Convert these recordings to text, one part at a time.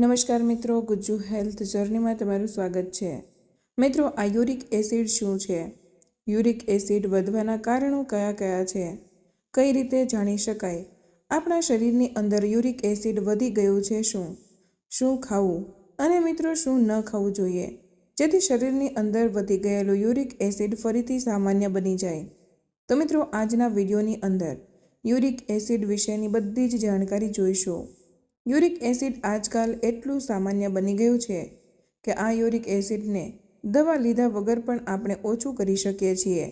નમસ્કાર મિત્રો, ગુજ્જુ હેલ્થ જર્નીમાં તમારું સ્વાગત છે. મિત્રો, આ યુરિક એસિડ શું છે? યુરિક એસિડ વધવાના કારણો કયા કયા છે? કઈ રીતે જાણી શકાય? આપણા શરીરની અંદર યુરિક એસિડ વધી ગયું છે શું? શું ખાવું? અને મિત્રો, શું ન ખાવું જોઈએ? જેથી શરીરની અંદર વધી ગયેલું યુરિક એસિડ ફરીથી સામાન્ય બની જાય. તો મિત્રો, આજના વિડીયોની અંદર યુરિક એસિડ વિશેની બધી જ જાણકારી જોઈશું. યુરિક એસિડ આજકાલ એટલું સામાન્ય બની ગયું છે કે આ યુરિક એસિડને દવા લીધા વગર પણ આપણે ઓછું કરી શકીએ છીએ.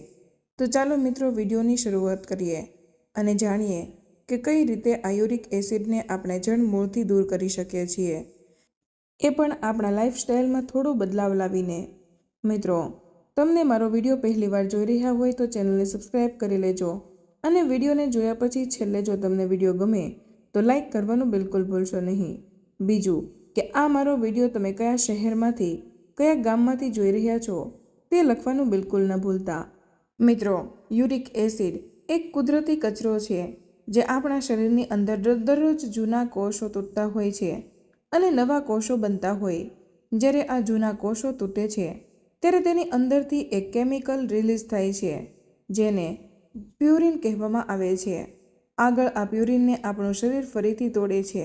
તો ચાલો મિત્રો વિડીયોની શરૂઆત કરીએ અને જાણીએ કે કઈ રીતે આ યુરિક એસિડને આપણે જણ મૂળથી દૂર કરી શકીએ છીએ. એ પણ આપણા લાઈફસ્ટાઈલમાં થોડો બદલાવ લાવીને. મિત્રો, તમને મારો વીડિયો પહેલીવાર જોઈ રહ્યા હોય તો ચેનલને સબસ્ક્રાઈબ કરી લેજો અને વિડીયોને જોયા પછી છેલ્લે જો તમને વીડિયો ગમે તો લાઈક કરવાનું બિલકુલ ભૂલશો નહીં. બીજું કે આ મારો વીડિયો તમે કયા શહેરમાંથી, કયા ગામમાંથી જોઈ રહ્યા છો, તે લખવાનું બિલકુલ ન ભૂલતા. મિત્રો, યુરિક એસિડ એક કુદરતી કચરો છે, જે આપણા શરીરની અંદર દર- દરરોજ જૂના કોષો તૂટતા હોય છે અને નવા કોષો બનતા હોય. જ્યારે આ જૂના કોષો તૂટે છે, ત્યારે તેની અંદરથી એક કેમિકલ રિલીઝ થાય છે, જેને પ્યુરિન કહેવામાં આવે છે. આગળ આ પ્યુરિનને આપણું શરીર ફરીથી તોડે છે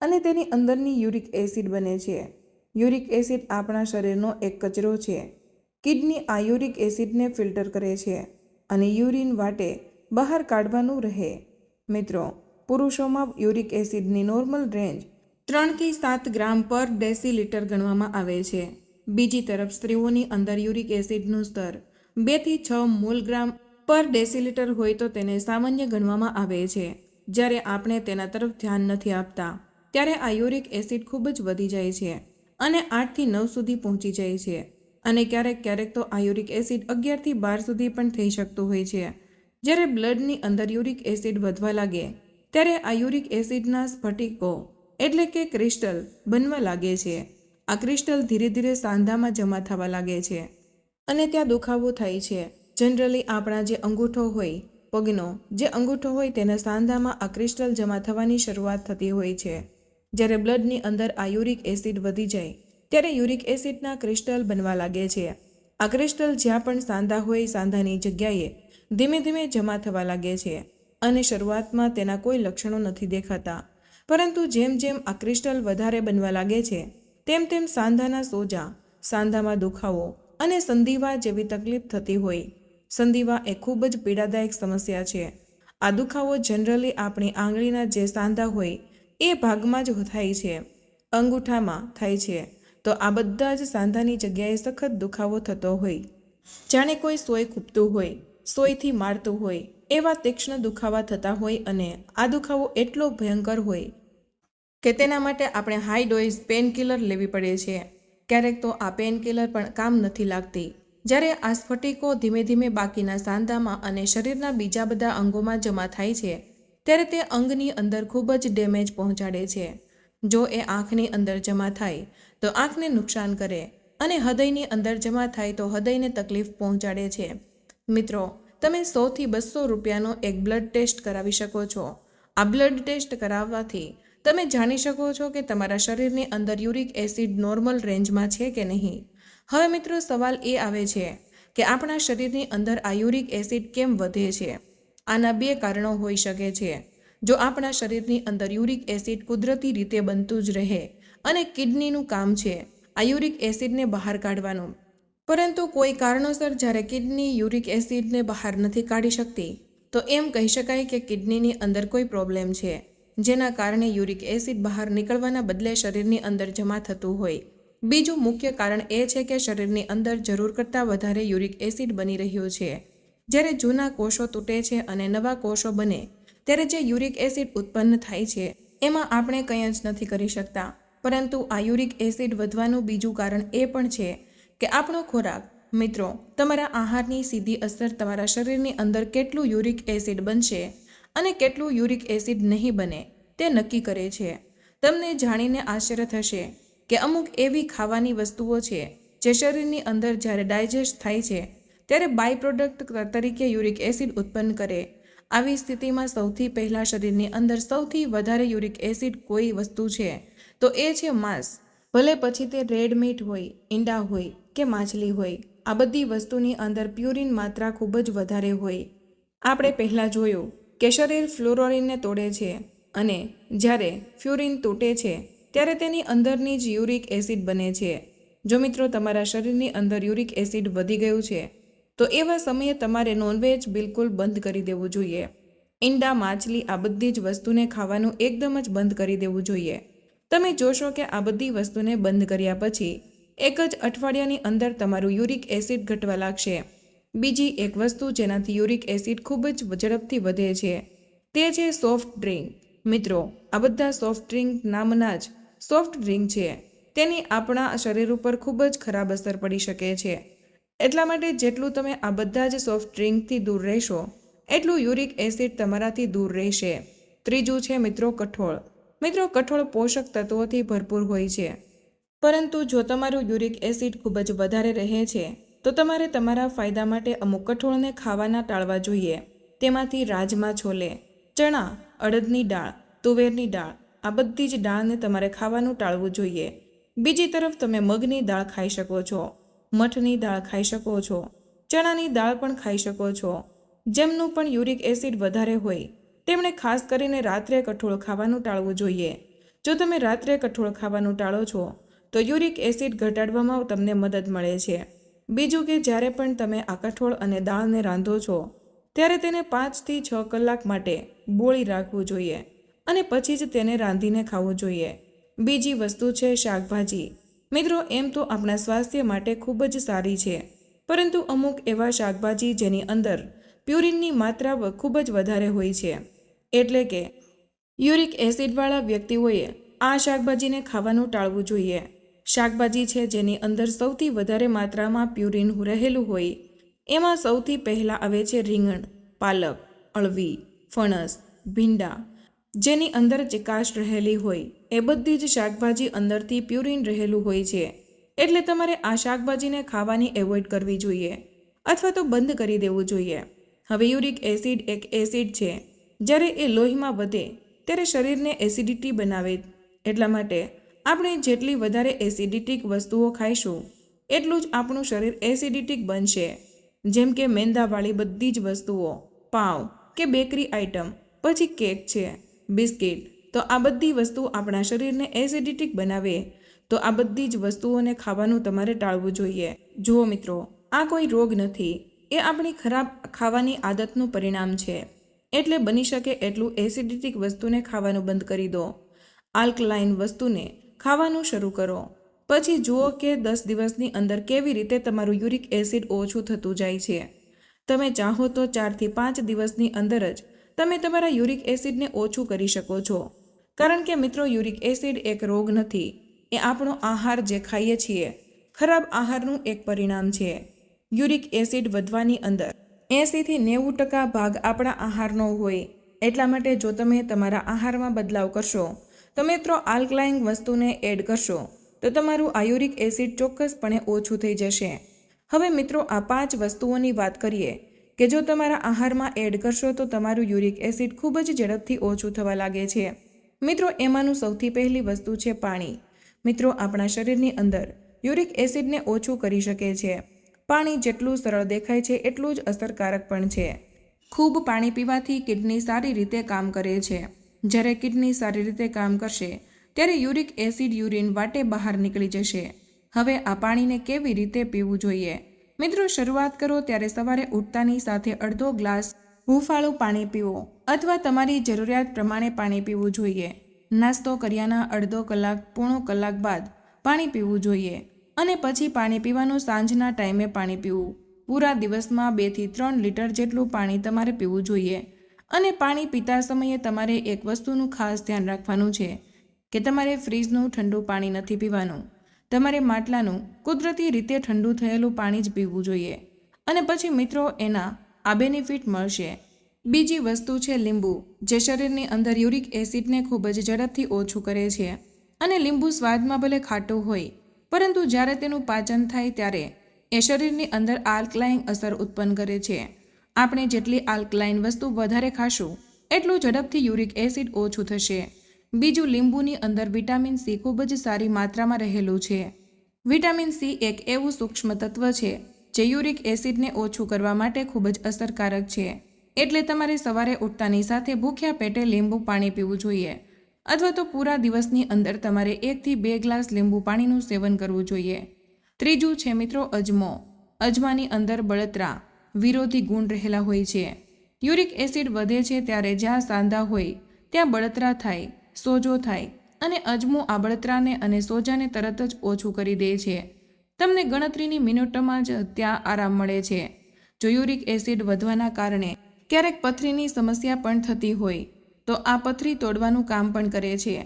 અને તેની અંદરની યુરિક એસિડ બને છે. યુરિક એસિડ આપણા શરીરનો એક કચરો છે. કિડની આ યુરિક એસિડને ફિલ્ટર કરે છે અને યુરિન વાટે બહાર કાઢવાનું રહે. મિત્રો, પુરુષોમાં યુરિક એસિડની નોર્મલ રેન્જ ત્રણથી સાત ગ્રામ પર ડેસીલીટર ગણવામાં આવે છે. બીજી તરફ સ્ત્રીઓની અંદર યુરિક એસિડનું સ્તર બેથી છ મોલગ્રામ પર ડેસીલીટર હોય તો તેને સામાન્ય ગણવામાં આવે છે. જ્યારે આપણે તેના તરફ ધ્યાન નથી આપતા, ત્યારે આ યુરિક એસિડ ખૂબ જ વધી જાય છે અને આઠથી નવ સુધી પહોંચી જાય છે. અને ક્યારેક ક્યારેક તો આ યુરિક એસિડ અગિયારથી બાર સુધી પણ થઈ શકતું હોય છે. જ્યારે બ્લડની અંદર યુરિક એસિડ વધવા લાગે, ત્યારે આ યુરિક એસિડના સ્ફટિકો એટલે કે ક્રિસ્ટલ બનવા લાગે છે. આ ક્રિસ્ટલ ધીરે ધીરે સાંધામાં જમા થવા લાગે છે અને ત્યાં દુખાવો થાય છે. જનરલી આપણા જે અંગૂઠો હોય, પગનો, જે અંગૂઠો હોય તેના સાંધામાં આ ક્રિસ્ટલ જમા થવાની શરૂઆત થતી હોય છે. જ્યારે બ્લડની અંદર આ યુરિક એસિડ વધી જાય, ત્યારે યુરિક એસિડના ક્રિસ્ટલ બનવા લાગે છે. આ ક્રિસ્ટલ જ્યાં પણ સાંધા હોય, સાંધાની જગ્યાએ ધીમે ધીમે જમા થવા લાગે છે અને શરૂઆતમાં તેના કોઈ લક્ષણો નથી દેખાતા. પરંતુ જેમ જેમ આ ક્રિસ્ટલ વધારે બનવા લાગે છે, તેમ તેમ સાંધાના સોજા, સાંધામાં દુખાવો અને સંધિવા જેવી તકલીફ થતી હોય સંધિવા એ ખૂબ જ પીડાદાયક સમસ્યા છે. આ દુખાવો જનરલી આપણી આંગળીના જે સાંધા હોય, એ ભાગમાં જ થાય છે. અંગૂઠામાં થાય છે. તો આ બધા જ સાંધાની જગ્યાએ સખત દુખાવો થતો હોય. જાણે કોઈ સોય ખૂપતું હોય, સોયથી મારતું હોય, એવા તીક્ષ્ણ દુખાવા થતા હોય અને આ દુખાવો એટલો ભયંકર હોય કે તેના માટે આપણે હાઈ ડોઝ પેનકિલર લેવી પડે છે. ક્યારેક તો આ પેનકિલર પણ કામ નથી લાગતી. જ્યારે આ સ્ફટિકો ધીમે ધીમે બાકીના સાંધામાં અને શરીરના બીજા બધા અંગોમાં જમા થાય છે, ત્યારે તે અંગની અંદર ખૂબ જ ડેમેજ પહોંચાડે છે. જો એ આંખની અંદર જમા થાય, તો આંખને નુકસાન કરે અને હૃદયની અંદર જમા થાય તો હૃદયને તકલીફ પહોંચાડે છે. મિત્રો, તમે સોથી બસો રૂપિયાનો એક બ્લડ ટેસ્ટ કરાવી શકો છો. આ બ્લડ ટેસ્ટ કરાવવાથી તમે જાણી શકો છો કે તમારા શરીરની અંદર યુરિક એસિડ નોર્મલ રેન્જમાં છે કે નહીં. હવે મિત્રો સવાલ એ આવે છે કે આપણા શરીરની અંદર આ યુરિક એસિડ કેમ વધે છે? આના બે કારણો હોઈ શકે છે. જો આપણા શરીરની અંદર યુરિક એસિડ કુદરતી રીતે બનતું જ રહે અને કિડનીનું કામ છે આ યુરિક એસિડને બહાર કાઢવાનું. પરંતુ કોઈ કારણોસર જ્યારે કિડની યુરિક એસિડને બહાર નથી કાઢી શકતી, તો એમ કહી શકાય કે કિડનીની અંદર કોઈ પ્રોબ્લેમ છે, જેના કારણે યુરિક એસિડ બહાર નીકળવાના બદલે શરીરની અંદર જમા થતું હોય. બીજું મુખ્ય કારણ એ છે કે શરીરની અંદર જરૂર કરતાં વધારે યુરિક એસિડ બની રહ્યું છે. જ્યારે જૂના કોષો તૂટે છે અને નવા કોષો બને, ત્યારે જે યુરિક એસિડ ઉત્પન્ન થાય છે, એમાં આપણે કંઈ જ નથી કરી શકતા. પરંતુ આ યુરિક એસિડ વધવાનું બીજું કારણ એ પણ છે કે આપણો ખોરાક, મિત્રો, તમારા આહારની સીધી અસર તમારા શરીરની અંદર કેટલું યુરિક એસિડ બનશે અને કેટલું યુરિક એસિડ નહીં બને, તે નક્કી કરે છે. તમને જાણીને આશ્ચર્ય થશે. કે અમુક એવી ખાવાની વસ્તુઓ છે જે શરીરની અંદર જ્યારે ડાયજેસ્ટ થાય છે, ત્યારે બાય પ્રોડક્ટ તરીકે યુરિક એસિડ ઉત્પન્ન કરે. આવી સ્થિતિમાં સૌથી પહેલાં શરીરની અંદર સૌથી વધારે યુરિક એસિડ કોઈ વસ્તુ છે, તો એ છે માંસ. ભલે પછી તે રેડ મીટ હોય, ઈંડા હોય કે માછલી હોય, આ બધી વસ્તુની અંદર પ્યુરિન માત્રા ખૂબ જ વધારે હોય. આપણે પહેલાં જોયું કે શરીર ફ્લોરોરિનને તોડે છે અને જ્યારે ફ્યુરિન તૂટે છે ત્યારે તેની અંદરની જ યુરિક એસિડ બને છે. જો મિત્રો તમારા શરીરની અંદર યુરિક એસિડ વધી ગયું છે, તો એવા સમયે તમારે નોનવેજ બિલકુલ બંધ કરી દેવું જોઈએ. ઈંડા, માછલી આ બધી જ વસ્તુને ખાવાનું એકદમ જ બંધ કરી દેવું જોઈએ. તમે જોશો કે આ બધી વસ્તુને બંધ કર્યા પછી એક જ અઠવાડિયાની અંદર તમારું યુરિક એસિડ ઘટવા લાગશે. બીજી એક વસ્તુ જેનાથી યુરિક એસિડ ખૂબ જ ઝડપથી વધે છે, તે છે સોફ્ટ ડ્રિંક મિત્રો, આ બધા સોફ્ટ ડ્રિંક નામના જ સોફ્ટ ડ્રિંક છે. તેની આપણા શરીર ઉપર ખૂબ જ ખરાબ અસર પડી શકે છે. એટલા માટે જેટલું તમે આ બધા જ સોફ્ટ ડ્રિંકથી દૂર રહેશો, એટલું યુરિક એસિડ તમારાથી દૂર રહેશે. ત્રીજું છે મિત્રો કઠોળ. મિત્રો, કઠોળ પોષક તત્વોથી ભરપૂર હોય છે. પરંતુ જો તમારું યુરિક એસિડ ખૂબ જ વધારે રહે છે, તો તમારે તમારા ફાયદા માટે અમુક કઠોળને ખાવાના ટાળવા જોઈએ. તેમાંથી રાજમા છોલે, ચણા, અડદની દાળ, તુવેરની દાળ આ બધી જ દાળને તમારે ખાવાનું ટાળવું જોઈએ. બીજી તરફ તમે મગની દાળ ખાઈ શકો છો, મઠની દાળ ખાઈ શકો છો, ચણાની દાળ પણ ખાઈ શકો છો. જેમનું પણ યુરિક એસિડ વધારે હોય, તેમણે ખાસ કરીને રાત્રે કઠોળ ખાવાનું ટાળવું જોઈએ. જો તમે રાત્રે કઠોળ ખાવાનું ટાળો છો, તો યુરિક એસિડ ઘટાડવામાં તમને મદદ મળે છે. બીજું કે જ્યારે પણ તમે આ કઠોળ અને દાળને રાંધો છો, ત્યારે તેને પાંચથી છ કલાક માટે બોળી રાખવું જોઈએ. અને પછી જ તેને રાંધીને ખાવું જોઈએ. બીજી વસ્તુ છે શાકભાજી. મિત્રો, એમ તો આપણા સ્વાસ્થ્ય માટે ખૂબ જ સારી છે. પરંતુ અમુક એવા શાકભાજી જેની અંદર પ્યુરિનની માત્રા ખૂબ જ વધારે હોય છે. એટલે કે યુરિક એસિડવાળા વ્યક્તિઓએ આ શાકભાજીને ખાવાનું ટાળવું જોઈએ. શાકભાજી છે જેની અંદર સૌથી વધારે માત્રામાં પ્યુરિન રહેલું હોય. એમાં સૌથી પહેલાં આવે છે રીંગણ, પાલક, અળવી, ફણસ, ભીંડા જેની અંદર ચિકાશ રહેલી હોય, એ બધી જ શાકભાજી અંદરથી પ્યુરિન રહેલું હોય છે. એટલે તમારે આ શાકભાજીને ખાવાની એવોઇડ કરવી જોઈએ, અથવા તો બંધ કરી દેવું જોઈએ. હવે યુરિક એસિડ એક એસિડ છે. જ્યારે એ લોહીમાં વધે, ત્યારે શરીરને એસિડિટી બનાવે. એટલા માટે આપણે જેટલી વધારે એસિડિટિક વસ્તુઓ ખાઈશું, એટલું જ આપણું શરીર એસિડિટિક બનશે. જેમ કે મેંદાવાળી બધી જ વસ્તુઓ, પાવ કે બેકરી આઇટમ, પછી કેક છે. બિસ્કિટ. તો આ બધી વસ્તુ આપણા શરીરને એસિડિટિક બનાવે. તો આ બધી જ વસ્તુઓને ખાવાનું તમારે ટાળવું જોઈએ. જુઓ મિત્રો, આ કોઈ રોગ નથી. એ આપણી ખરાબ ખાવાની આદતનું પરિણામ છે. એટલે બની શકે એટલું એસિડિટિક વસ્તુને ખાવાનું બંધ કરી દો. આલ્કલાઇન વસ્તુને ખાવાનું શરૂ કરો. પછી જુઓ કે દસ દિવસની અંદર કેવી રીતે તમારું યુરિક એસિડ ઓછું થતું જાય છે. તમે ચાહો તો ચારથી પાંચ દિવસની અંદર જ તમે તમારા યુરિક એસિડને ઓછું કરી શકો છો. કારણ કે મિત્રો, યુરિક એસિડ એક રોગ નથી. એ આપણો આહાર જે ખાઈએ છીએ, ખરાબ આહારનું એક પરિણામ છે. યુરિક એસિડ વધવાની અંદર એંસીથી નેવું ટકા ભાગ આપણા આહારનો હોય. એટલા માટે જો તમે તમારા આહારમાં બદલાવ કરશો, તો મિત્રો, આલ્કલાઇન વસ્તુને એડ કરશો, તો તમારું આયુરિક એસિડ ચોક્કસપણે ઓછું થઈ જશે. હવે મિત્રો, આ પાંચ વસ્તુઓની વાત કરીએ. કે જો તમારા આહારમાં એડ કરશો તો તમારું યુરિક એસિડ ખૂબ જ ઝડપથી ઓછું થવા લાગે છે. મિત્રો, એમાંનું સૌથી પહેલી વસ્તુ છે પાણી. મિત્રો, આપણા શરીરની અંદર યુરિક એસિડને ઓછું કરી શકે છે. પાણી જેટલું સરળ દેખાય છે એટલું જ અસરકારક પણ છે. ખૂબ પાણી પીવાથી કિડની સારી રીતે કામ કરે છે. જ્યારે કિડની સારી રીતે કામ કરશે, ત્યારે યુરિક એસિડ યુરિન વાટે બહાર નીકળી જશે. હવે આ પાણીને કેવી રીતે પીવું જોઈએ? મિત્રો, શરૂઆત કરો ત્યારે સવારે ઉઠતાની સાથે અડધો ગ્લાસ હૂંફાળું પાણી પીવો અથવા તમારી જરૂરિયાત પ્રમાણે પાણી પીવું જોઈએ. નાસ્તો કર્યાના અડધો કલાક, પોણો કલાક બાદ પાણી પીવું જોઈએ અને પછી પાણી પીવાનું સાંજના ટાઈમે પાણી પીવું. પૂરા દિવસમાં બેથી ત્રણ લીટર જેટલું પાણી તમારે પીવું જોઈએ અને પાણી પીતા સમયે તમારે એક વસ્તુનું ખાસ ધ્યાન રાખવાનું છે, કે તમારે ફ્રીજનું ઠંડુ પાણી નથી પીવાનું. તમારે માટલાનું કુદરતી રીતે ઠંડુ થયેલું પાણી જ પીવું જોઈએ. અને પછી મિત્રો, એના આ બેનિફિટ મળશે. બીજી વસ્તુ છે લીંબુ, જે શરીરની અંદર યુરિક એસિડને ખૂબ જ ઝડપથી ઓછું કરે છે. અને લીંબુ સ્વાદમાં ભલે ખાટું હોય, પરંતુ જ્યારે તેનું પાચન થાય ત્યારે એ શરીરની અંદર આલ્કલાઇન અસર ઉત્પન્ન કરે છે. આપણે જેટલી આલ્કલાઇન વસ્તુ વધારે ખાશું, એટલું ઝડપથી યુરિક એસિડ ઓછું થશે. બીજું લીંબુની અંદર વિટામિન સી ખૂબ જ સારી માત્રામાં રહેલું છે. વિટામિન સી એક એવું સૂક્ષ્મ તત્વ છે, જે યુરિક એસિડને ઓછું કરવા માટે ખૂબ જ અસરકારક છે. એટલે તમારે સવારે ઉઠતાની સાથે ભૂખ્યા પેટે લીંબુ પાણી પીવું જોઈએ. અથવા તો પૂરા દિવસની અંદર તમારે એકથી બે ગ્લાસ લીંબુ પાણીનું સેવન કરવું જોઈએ. ત્રીજું છે મિત્રો અજમો. અજમાની અંદર બળતરા, વિરોધી ગુણ રહેલા હોય છે. યુરિક એસિડ વધે છે ત્યારે જ્યાં સાંધા હોય, ત્યાં બળતરા થાય. સોજો થાય અને અજમો આબળતરાને અને સોજાને તરત જ ઓછું કરી દે છે. તમને ગણતરીની મિનિટોમાં જ ત્યાં આરામ મળે છે. જો યુરિક એસિડ વધવાના કારણે ક્યારેક પથરીની સમસ્યા પણ થતી હોય, તો આ પથરી તોડવાનું કામ પણ કરે છે.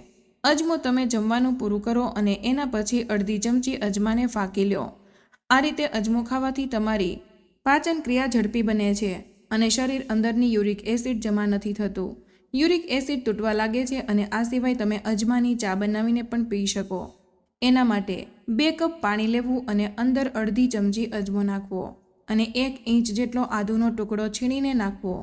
અજમો તમે જમવાનું પૂરું કરો અને એના પછી અડધી ચમચી અજમાને ફાંકી લો. આ રીતે અજમો ખાવાથી તમારી પાચન ક્રિયા ઝડપી બને છે અને શરીર અંદરની યુરિક એસિડ જમા નથી થતું. યુરિક એસિડ તૂટવા લાગે છે અને આ સિવાય તમે અજમાની ચા બનાવીને પણ પી શકો. એના માટે બે કપ પાણી લેવું અને અંદર અડધી ચમચી અજમો નાખવો અને એક ઇંચ જેટલો આદુનો ટુકડો છીણીને નાખવો.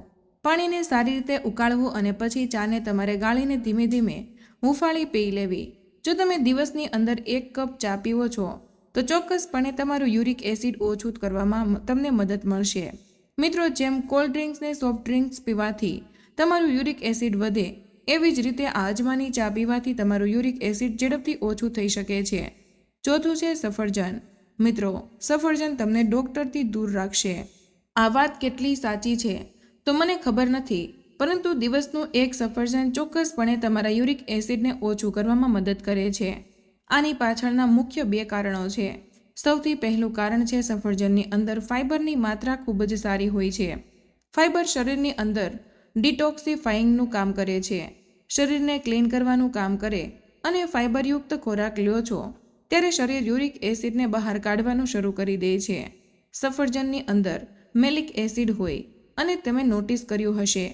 પાણીને સારી રીતે ઉકાળવું અને પછી ચાને તમારે ગાળીને ધીમે ધીમે હુંફાળી પી લેવી. જો તમે દિવસની અંદર એક કપ ચા પીવો છો, તો ચોક્કસપણે તમારું યુરિક એસિડ ઓછું કરવામાં તમને મદદ મળશે. મિત્રો, જેમ કોલ્ડ ડ્રિંક્સ ને સોફ્ટ ડ્રિંક્સ પીવાથી તમારું યુરિક એસિડ વધે, એવી જ રીતે આ અજમાની ચા પીવાથી તમારું યુરિક એસિડ ઝડપથી ઓછું થઈ શકે છે. ચોથું છે સફરજન. મિત્રો, સફરજન તમને ડોક્ટરથી દૂર રાખશે. આ વાત કેટલી સાચી છે? તો મને ખબર નથી, પરંતુ દિવસનું એક સફરજન ચોક્કસપણે તમારા યુરિક એસિડને ઓછું કરવામાં મદદ કરે છે. આની પાછળના મુખ્ય બે કારણો છે. સૌથી પહેલું કારણ છે સફરજનની અંદર ફાઇબરની માત્રા ખૂબ જ સારી હોય છે. ફાઇબર શરીરની અંદર ડિટોક્સિફાઈંગનું કામ કરે છે. શરીરને ક્લીન કરવાનું કામ કરે અને ફાઇબરયુક્ત ખોરાક લ્યો છો, ત્યારે શરીર યુરિક એસિડને બહાર કાઢવાનું શરૂ કરી દે છે. સફરજનની અંદર મેલિક એસિડ હોય, અને તમે નોટિસ કર્યું હશે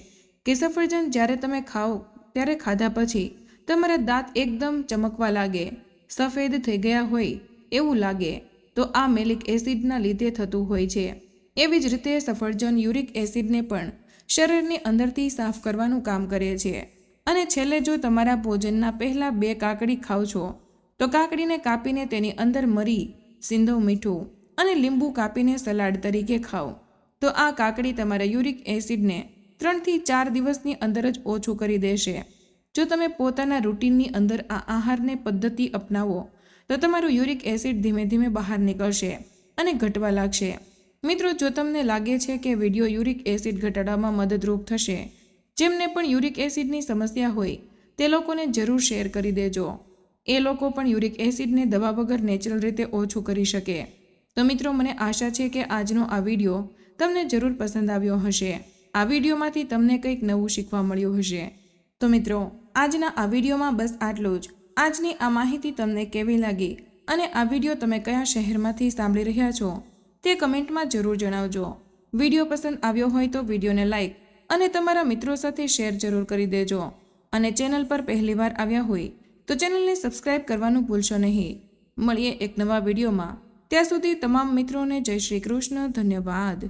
કે સફરજન જ્યારે તમે ખાઓ ત્યારે ખાધા પછી તમારા દાંત એકદમ ચમકવા લાગે, સફેદ થઈ ગયા હોય એવું લાગે, તો આ મેલિક એસિડના લીધે થતું હોય છે. એવી જ રીતે સફરજન યુરિક એસિડને પણ શરીરની અંદરથી સાફ કરવાનું કામ કરે છે. અને છેલ્લે જો તમારા ભોજનના પહેલાં બે કાકડી ખાવ છો, તો કાકડીને કાપીને તેની અંદર મરી, સિંધો મીઠું અને લીંબુ કાપીને સલાડ તરીકે ખાઓ. તો આ કાકડી તમારા યુરિક એસિડને ત્રણથી ચાર દિવસની અંદર જ ઓછું કરી દેશે. જો તમે પોતાના રૂટીનની અંદર આ આહારને પદ્ધતિ અપનાવો, તો તમારું યુરિક એસિડ ધીમે ધીમે બહાર નીકળશે અને ઘટવા લાગશે. મિત્રો, જો તમને લાગે છે કે વીડિયો યુરિક એસિડ ઘટાડવામાં મદદરૂપ થશે, જેમને પણ યુરિક એસિડની સમસ્યા હોય, તે લોકોને જરૂર શેર કરી દેજો. એ લોકો પણ યુરિક એસિડને દવા વગર નેચરલ રીતે ઓછું કરી શકે. તો મિત્રો, મને આશા છે કે આજનો આ વીડિયો તમને જરૂર પસંદ આવ્યો હશે. આ વિડીયોમાંથી તમને કંઈક નવું શીખવા મળ્યું હશે. તો મિત્રો, આજના આ વિડીયોમાં બસ આટલું જ. આજની આ માહિતી તમને કેવી લાગી? અને આ વીડિયો તમે કયા શહેરમાંથી સાંભળી રહ્યા છો? તે કમેન્ટમાં જરૂર જણાવજો. વીડિયો પસંદ આવ્યો હોય તો વિડીયોને લાઇક અને તમારા મિત્રો સાથે શેર જરૂર કરી દેજો. અને ચેનલ પર પહેલીવાર આવ્યા હોય તો ચેનલને સબસ્ક્રાઇબ કરવાનું ભૂલશો નહીં. મળીએ એક નવા વિડીયોમાં. ત્યાં સુધી તમામ મિત્રોને જય શ્રી કૃષ્ણ, ધન્યવાદ.